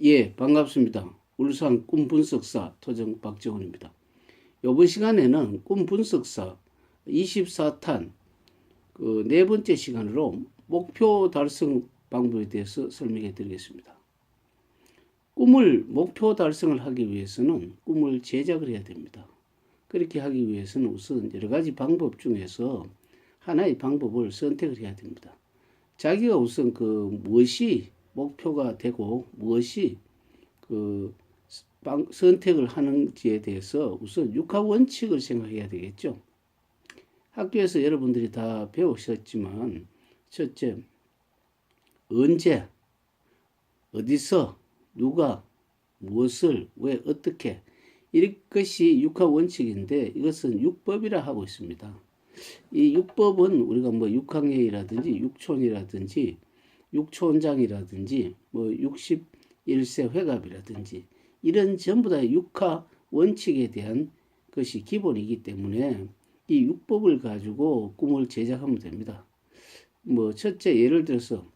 예, 반갑습니다. 울산 꿈 분석사 토정 박정훈입니다. 이번 시간에는 꿈 분석사 24탄 그 네 번째 시간으로 목표 달성 방법에 대해서 설명해 드리겠습니다. 꿈을 목표 달성을 하기 위해서는 꿈을 제작을 해야 됩니다. 그렇게 하기 위해서는 우선 여러 가지 방법 중에서 하나의 방법을 선택을 해야 됩니다. 자기가 우선 그 무엇이 목표가 되고 무엇이 그 방- 선택을 하는지에 대해서 우선 육하 원칙을 생각해야 되겠죠. 학교에서 여러분들이 다 배우셨지만 첫째 언제 어디서 누가 무엇을 왜 어떻게 이것이 육하 원칙인데 이것은 육법이라 하고 있습니다. 이 육법은 우리가 뭐 육항회의라든지 육촌이라든지 육촌장이라든지 뭐 61세 회갑이라든지 이런 전부 다 육하 원칙에 대한 것이 기본이기 때문에 이 육법을 가지고 꿈을 제작하면 됩니다. 뭐 첫째 예를 들어서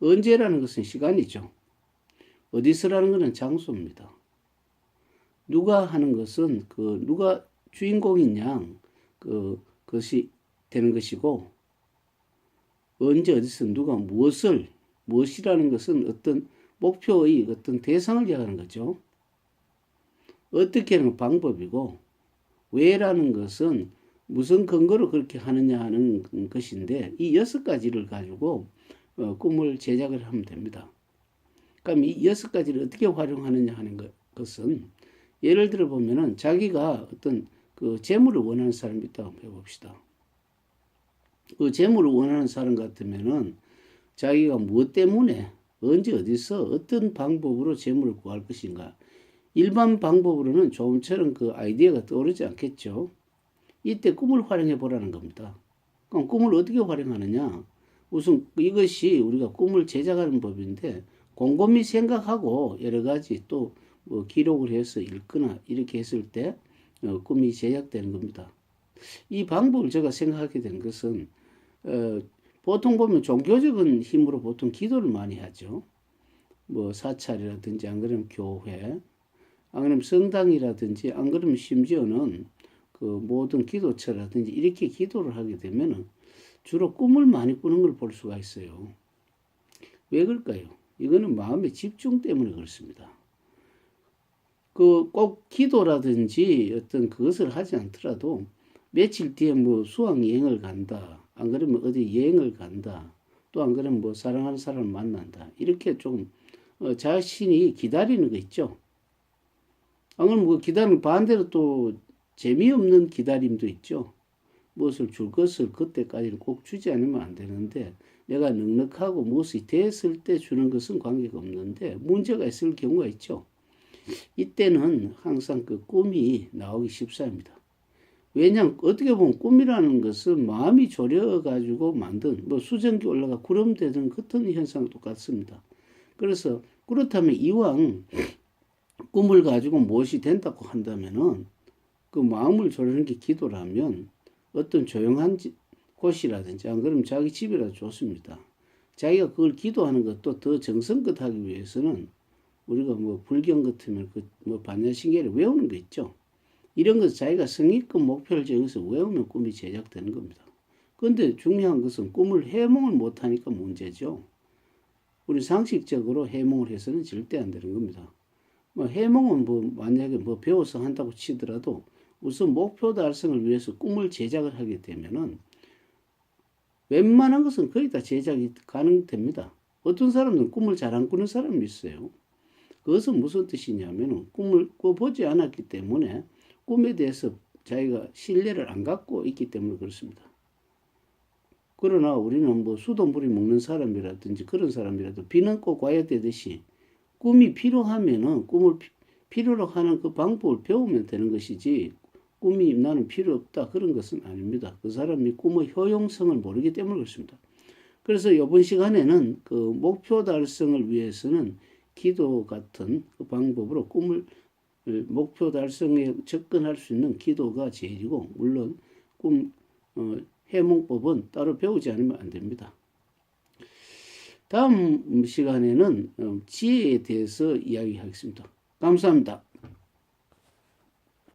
언제라는 것은 시간이죠. 어디서라는 것은 장소입니다. 누가 하는 것은 그 누가 주인공인 양그 것이 되는 것이고 언제 어디서 누가 무엇을 무엇이라는 것은 어떤 목표의 어떤 대상을 이야기하는 거죠. 어떻게 하는 방법이고 왜라는 것은 무슨 근거로 그렇게 하느냐 하는 것인데 이 여섯 가지를 가지고 어, 꿈을 제작을 하면 됩니다. 그럼 이 여섯 가지를 어떻게 활용하느냐 하는 것, 것은 예를 들어 보면은 자기가 어떤 그 재물을 원하는 사람이 있다고 해봅시다. 그 재물을 원하는 사람 같으면은 자기가 무엇 때문에 언제 어디서 어떤 방법으로 재물을 구할 것인가 일반 방법으로는 조금처럼 그 아이디어가 떠오르지 않겠죠. 이때 꿈을 활용해 보라는 겁니다. 그럼 꿈을 어떻게 활용하느냐? 우선 이것이 우리가 꿈을 제작하는 법인데 곰곰이 생각하고 여러 가지 또 뭐 기록을 해서 읽거나 이렇게 했을 때 어, 꿈이 제작되는 겁니다. 이 방법을 제가 생각하게 된 것은 어, 보통 보면 종교적인 힘으로 보통 기도를 많이 하죠. 뭐 사찰이라든지 안 그러면 교회, 안 그러면 성당이라든지 안 그러면 심지어는 그 모든 기도처라든지 이렇게 기도를 하게 되면은 주로 꿈을 많이 꾸는 걸 볼 수가 있어요. 왜 그럴까요? 이거는 마음의 집중 때문에 그렇습니다. 그 꼭 기도라든지 어떤 그것을 하지 않더라도 며칠 뒤에 뭐 수학 여행을 간다. 안 그러면 어디 여행을 간다. 또 안 그러면 뭐 사랑하는 사람을 만난다. 이렇게 좀 어, 자신이 기다리는 거 있죠. 안 그러면 그 기다리는 반대로 또 재미없는 기다림도 있죠. 무엇을 줄 것을 그때까지는 꼭 주지 않으면 안 되는데 내가 넉넉하고 무엇이 됐을 때 주는 것은 관계가 없는데 문제가 있을 경우가 있죠. 이때는 항상 그 꿈이 나오기 쉽사입니다. 왜냐하면 어떻게 보면 꿈이라는 것은 마음이 졸여가지고 만든 뭐 수증기 올라가 구름 되는 같은 현상 똑같습니다. 그래서 그렇다면 이왕 꿈을 가지고 무엇이 된다고 한다면은 그 마음을 졸이는 게 기도라면 어떤 조용한 지- 곳이라든지 안 그러면 자기 집이라도 좋습니다. 자기가 그걸 기도하는 것도 더 정성껏 하기 위해서는 우리가 뭐 불경 같으면 그 뭐 반야신계를 외우는 거 있죠. 이런 것 자기가 성의껏 목표를 정해서 외우면 꿈이 제작되는 겁니다. 그런데 중요한 것은 꿈을 해몽을 못하니까 문제죠. 우리 상식적으로 해몽을 해서는 절대 안 되는 겁니다. 뭐 해몽은 뭐 만약에 뭐 배워서 한다고 치더라도 우선 목표 달성을 위해서 꿈을 제작을 하게 되면은 웬만한 것은 거의 다 제작이 가능됩니다. 어떤 사람은 꿈을 잘 안 꾸는 사람이 있어요. 그것은 무슨 뜻이냐면 꿈을 꿔보지 않았기 때문에 꿈에 대해서 자기가 신뢰를 안 갖고 있기 때문에 그렇습니다. 그러나 우리는 뭐 수돗물이 먹는 사람이라든지 그런 사람이라도 비는 꼭 와야 되듯이 꿈이 필요하면은 꿈을 피- 필요로 하는 그 방법을 배우면 되는 것이지 꿈이 나는 필요 없다 그런 것은 아닙니다. 그 사람이 꿈의 효용성을 모르기 때문에 그렇습니다. 그래서 이번 시간에는 그 목표 달성을 위해서는 기도 같은 그 방법으로 꿈을 어, 목표 달성에 접근할 수 있는 기도가 제일이고 물론 꿈 어, 해몽법은 따로 배우지 않으면 안 됩니다. 다음 시간에는 어, 지혜에 대해서 이야기하겠습니다. 감사합니다.